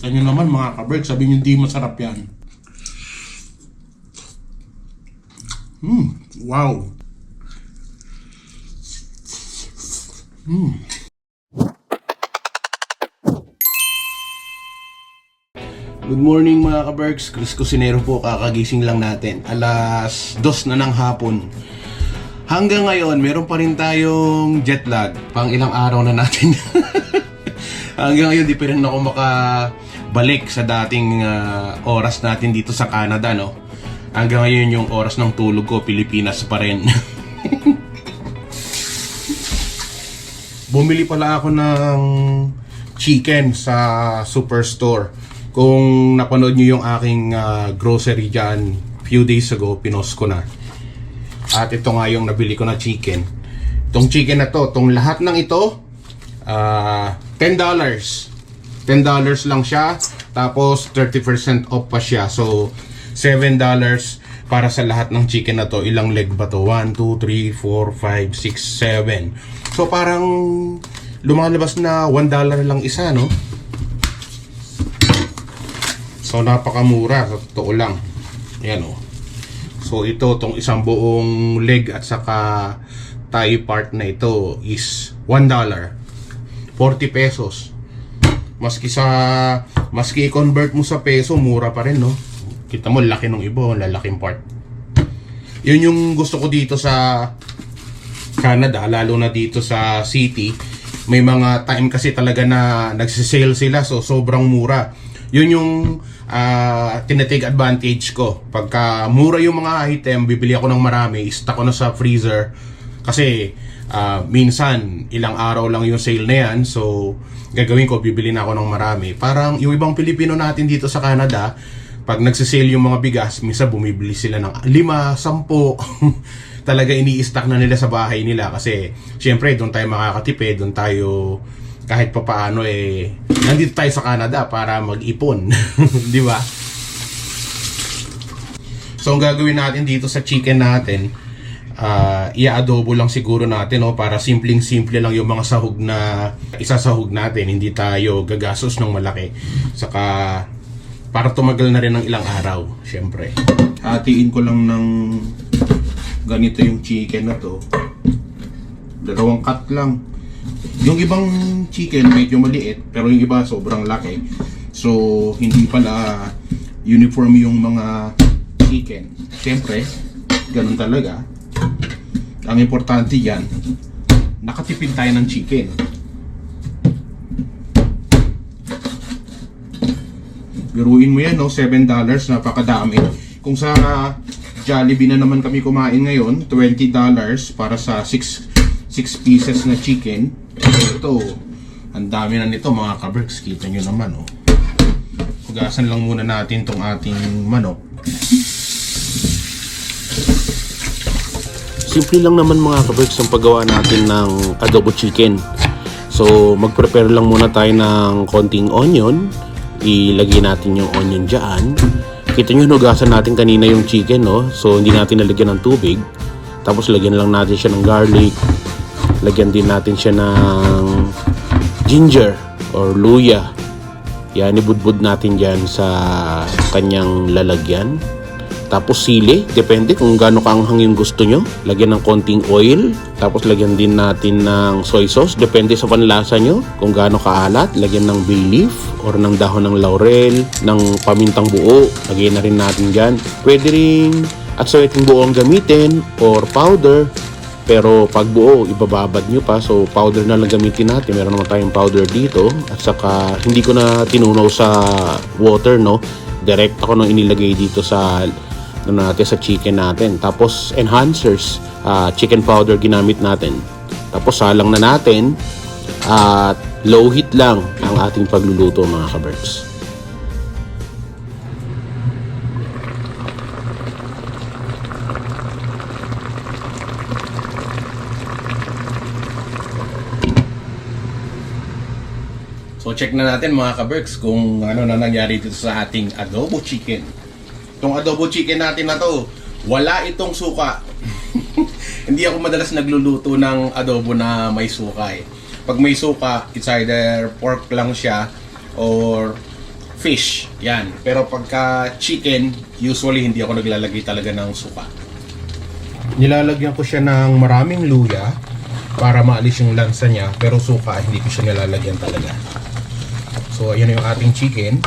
Kita nyo naman mga kaberg, sabi nyo di masarap yan. Hmm, wow. Good morning mga kabergs, Chris Cusinero po, kakagising lang natin. Alas dos na ng hapon. Hanggang ngayon, meron pa rin tayong jet lag. Pang ilang araw na natin. Hanggang ngayon, di pa rin ako makabalik sa dating ah, oras natin dito sa Canada, no? Hanggang ngayon, yung oras ng tulog ko, Pilipinas pa rin. Bumili pala ako ng chicken sa superstore. Kung napanood nyo yung aking ah, grocery dyan few days ago, pinost ko na. At ito nga yung nabili ko na chicken. Itong chicken na to, itong lahat ng ito, ah $10. $10 lang siya. Tapos 30% off pa siya. So, $7 para sa lahat ng chicken na to. Ilang leg ba to? 1, 2, 3, 4, 5, 6, 7. So, parang lumalabas na $1 lang isa, no? So, napakamura. Sa totoo lang. Yan, oh. So ito, tong isang buong leg at saka thigh part na ito is $1. 40 pesos. Maski sa maski i-convert mo sa peso, mura pa rin, no? Kita mo, laki ng iba, oh, lalaking part. Yun yung gusto ko dito sa Canada, lalo na dito sa city. May mga time kasi talaga na nagsisale sila, so sobrang mura. Yun yung ah tinatake advantage ko. Pagka mura yung mga item, bibili ako ng marami, stock ko na sa freezer. Kasi ah, minsan, ilang araw lang yung sale na yan. So, gagawin ko, bibili na ako ng marami. Parang yung ibang Pilipino natin dito sa Canada, pag nagsisale yung mga bigas, minsan bumibili sila ng lima, sampo. Talaga ini-stock na nila sa bahay nila kasi syempre doon tayo makakatipid, doon tayo kahit pa paano eh nandito tayo sa Canada para mag-ipon, di ba? So ang gagawin natin dito sa chicken natin, ah i-adobo lang siguro natin no para simpleng-simple lang yung mga sahog na isasahog natin, hindi tayo gagastos ng malaki. Saka para tumagal na rin ng ilang araw, syempre. Hatiin ko lang ng ganito yung chicken na to. Dalawang cut lang. Yung ibang chicken medyo maliit, pero yung iba sobrang laki. So, hindi pala uniform yung mga chicken. Siyempre, ganun talaga. Ang importante yan, nakatipid tayo ng chicken. Biruin mo yan, no? $7, napakadami. Kung sa Jollibee na naman kami kumain ngayon, $20 para sa 6 6 pieces na chicken. Ito, ang dami na nito mga kaberks. Kita nyo naman, oh. Hugasan lang muna natin tong ating manok. Simple lang naman mga kaberks ang paggawa natin ng adobo chicken. So, mag-prepare lang muna tayo ng konting onion. Ilagay natin yung onion dyan. Kita nyo, hugasan natin kanina yung chicken, no? So, hindi natin nalagyan ng tubig. Tapos, lagyan lang natin siya ng garlic. Lagyan din natin siya ng ginger or luya. Yan, ibudbud natin dyan sa kanyang lalagyan. Tapos sili, depende kung gaano kaanghang yung gusto nyo. Lagyan ng konting oil. Tapos lagyan din natin ng soy sauce. Depende sa panlasa nyo. Kung gaano kaalat, lagyan ng bay leaf or ng dahon ng laurel, ng pamintang buo. Lagyan na rin natin dyan. Pwede rin at yung buo ang gamitin or powder. Pero pag buo, ibababad nyo pa. So, powder na lang gamitin natin. Meron naman tayong powder dito. At saka, hindi ko na tinunaw sa water, no? Direct ako nang inilagay dito sa ano natin sa chicken natin. Tapos enhancers, ah, chicken powder ginamit natin. Tapos salang na natin at low heat lang ang ating pagluluto mga kaberks. So check na natin mga kaberks kung ano na nangyari dito sa ating adobo chicken. Itong adobo chicken natin na to, wala itong suka. Hindi ako madalas nagluluto ng adobo na may suka eh. Pag may suka, it's either pork lang siya or fish. Yan. Pero pagka chicken, usually hindi ako naglalagay talaga ng suka. Nilalagyan ko siya ng maraming luya para maalis yung lansa niya. Pero suka, hindi ko siya nilalagyan talaga. So, ayan yung ating chicken.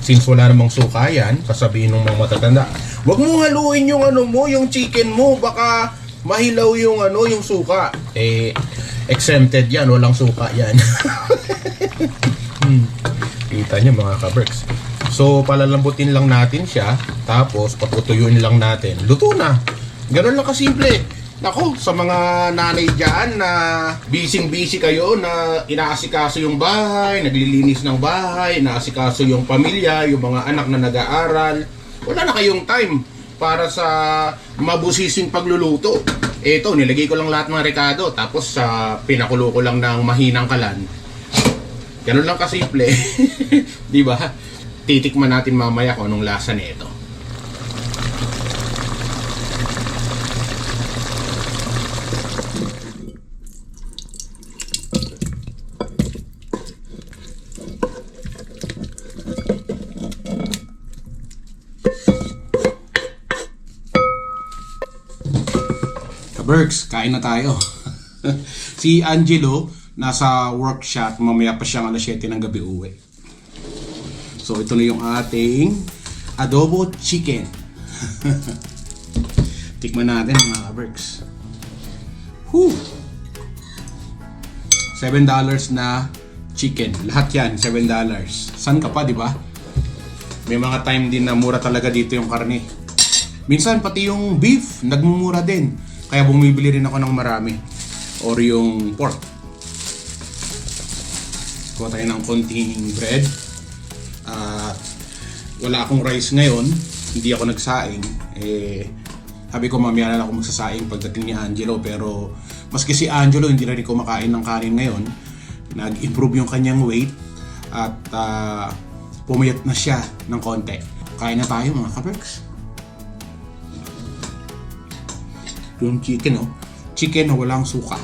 Since wala namang suka yan, sasabihin ng mga matatanda, Huwag mo haluin yung ano mo, yung chicken mo, baka mahilaw yung ano, yung suka. Eh, exempted yan, walang suka yan. hmm. Kita niyo mga kaberks. So, palalambutin lang natin siya, tapos paputuyuin lang natin. Luto na. Ganun lang kasimple. Nako, sa mga nanay dyan na busy-busy kayo na inaasikaso yung bahay, naglilinis ng bahay, inaasikaso yung pamilya, yung mga anak na nag-aaral, wala na kayong time para sa mabusising pagluluto. Ito, nilagay ko lang lahat ng rekado, tapos sa pinakulo ko lang ng mahinang kalan. Ganun lang kasimple. Di ba? Titikman natin mamaya kung anong lasa nito. Kabergs, kain na tayo. si Angelo, nasa workshop, mamaya pa siyang alas 7 ng gabi uwi. So, ito na yung ating adobo chicken. Tikman natin mga kabergs. Whew! $7 na chicken. Lahat yan, $7. San ka pa, di ba? May mga time din na mura talaga dito yung karne. Minsan pati yung beef, nagmumura din. Kaya bumibili rin ako ng marami. Or yung pork. Kuha tayo ng konting bread. At wala akong rice ngayon. Hindi ako nagsaing. Eh, sabi ko mamaya na ako magsasaing pagdating ni Angelo. Pero maski si Angelo, hindi na rin kumakain ng kanin ngayon. Nag-improve yung kanyang weight. At ah, pumayat na siya ng konti. Kain na tayo mga kaberks. Yung chicken, oh. Chicken na walang suka.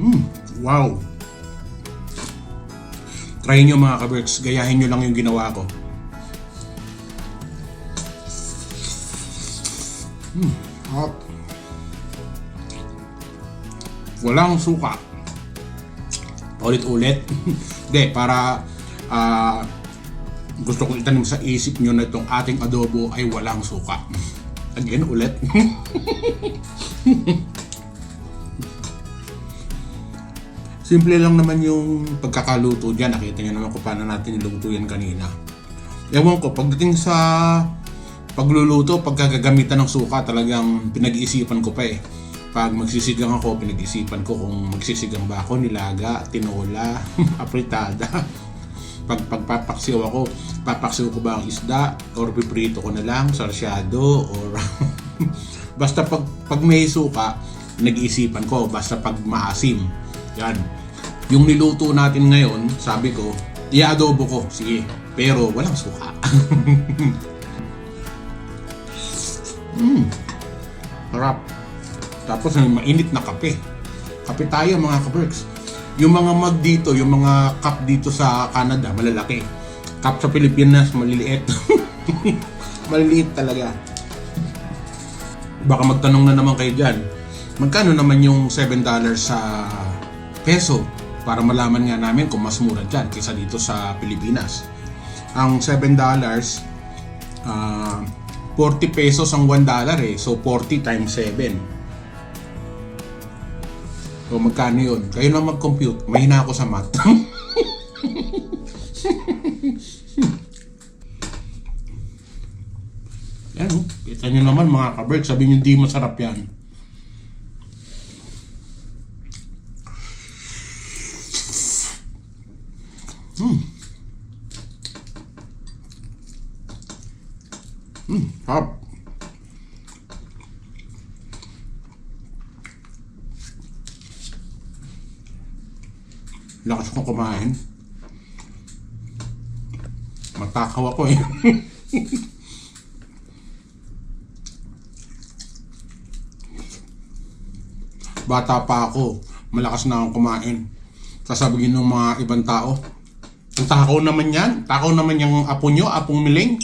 Mm, wow. Try nyo mga kaberks, gayahin nyo lang yung ginawa ko. Mm, hot. Walang suka. Ulit-ulit. Hindi, para ah, gusto kong itanim sa isip nyo na itong ating adobo ay walang suka. Again, ulit. Simple lang naman yung pagkakaluto dyan. Nakita nyo naman kung paano natin niluto yan kanina. Ewan ko, pagdating sa pagluluto, pagkagagamitan ng suka, talagang pinag-iisipan ko pa eh. Pag magsisigang ako, pinag-isipan ko kung magsisigang ba ako, nilaga, tinola, apritada. Pag pagpapaksiw ako, papaksiw ko ba ang isda, or piprito ko na lang, sarsyado, or... basta pag, pag may suka, nag-iisipan ko, basta pag maasim. Yan. Yung niluto natin ngayon, sabi ko, i-adobo ko, sige. Pero walang suka. mm. Sarap. Tapos may mainit na kape. Kape tayo mga kaberks. Yung mga mug dito, yung mga cup dito sa Canada, malalaki. Cup sa Pilipinas, maliliit. maliliit talaga. Baka magtanong na naman kayo dyan, magkano naman yung $7 sa peso para malaman nga namin kung mas mura dyan kaysa dito sa Pilipinas. Ang $7, ah 40 pesos ang $1 eh. So 40 times 7. So magkano yun? Kayo na mag-compute. Mahina ako sa math. Yan oh. Kita nyo naman mga kaberg. Sabi nyo di masarap yan. Hmm. Hmm, sarap. Lakas ko kumain. Matakaw ako eh. bata pa ako, malakas na akong kumain. Sasabihin ng mga ibang tao, ang takaw naman yan, takaw naman yung apo nyo, apong miling.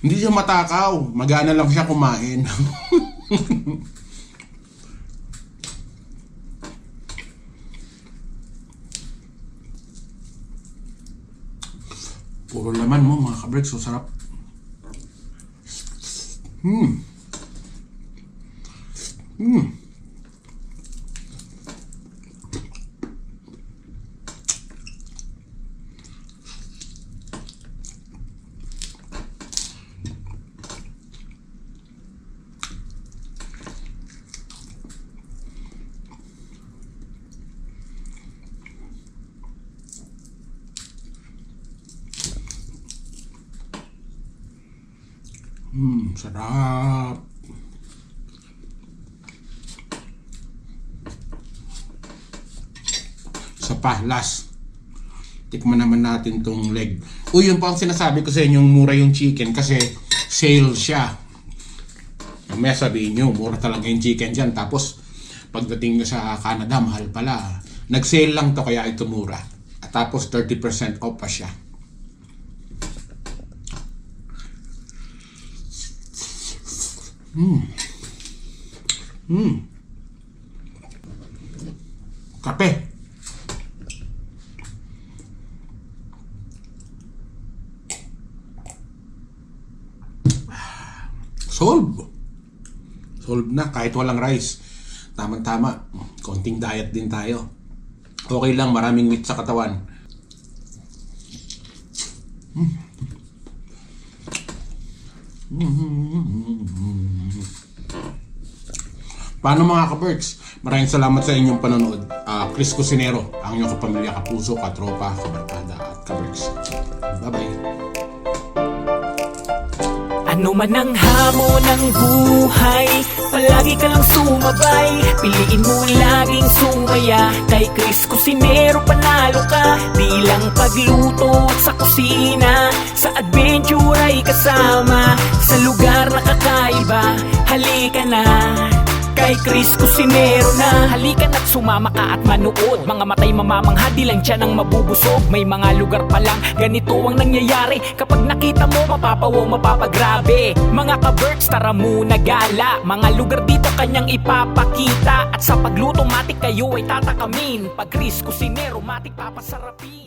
Hindi siya matakaw, magana lang siya kumain. Puro laman mo mga kabrek, so sarap. Hmm. Hmm. Hmm, sarap. Isa pa. Tikman naman natin tong leg. Uy, yun po ang sinasabi ko sa inyong mura yung chicken kasi sale siya. May sabihin nyo, mura talaga yung chicken dyan. Tapos, pagdating nyo sa Canada, mahal pala. Nag-sale lang to kaya ito mura. At tapos, 30% off pa siya. Kape. Solve. Solve na kahit walang rice. Tamang-tama. Konting diet din tayo. Okay lang, maraming meat sa katawan. Paano mga ka-Berks? Maraming salamat sa inyong panonood. Ah, Chris Cusinero, ang inyong kapamilya, kapuso, katropa, kabarkada at ka-Berks. Bye-bye. Ano man ang hamon ng buhay Palagi ka lang sumabay Piliin mo laging sumaya Kay Chris Cusinero panalo ka Di lang pagluto at sa kusina Sa adventure ay kasama Sa lugar na kakaiba Halika na Kay Chris Cusinero na. Halika na't sumama ka at manood. Mga matay mamamangha di lang dyan ang mabubusog. May mga lugar pa lang ganito ang nangyayari. Kapag nakita mo mapapawaw mapapagrabe. Mga ka-birds tara muna gala. Mga lugar dito kanyang ipapakita. At sa pagluto matik kayo ay tatakamin. Pag Chris Cusinero matik papasarapin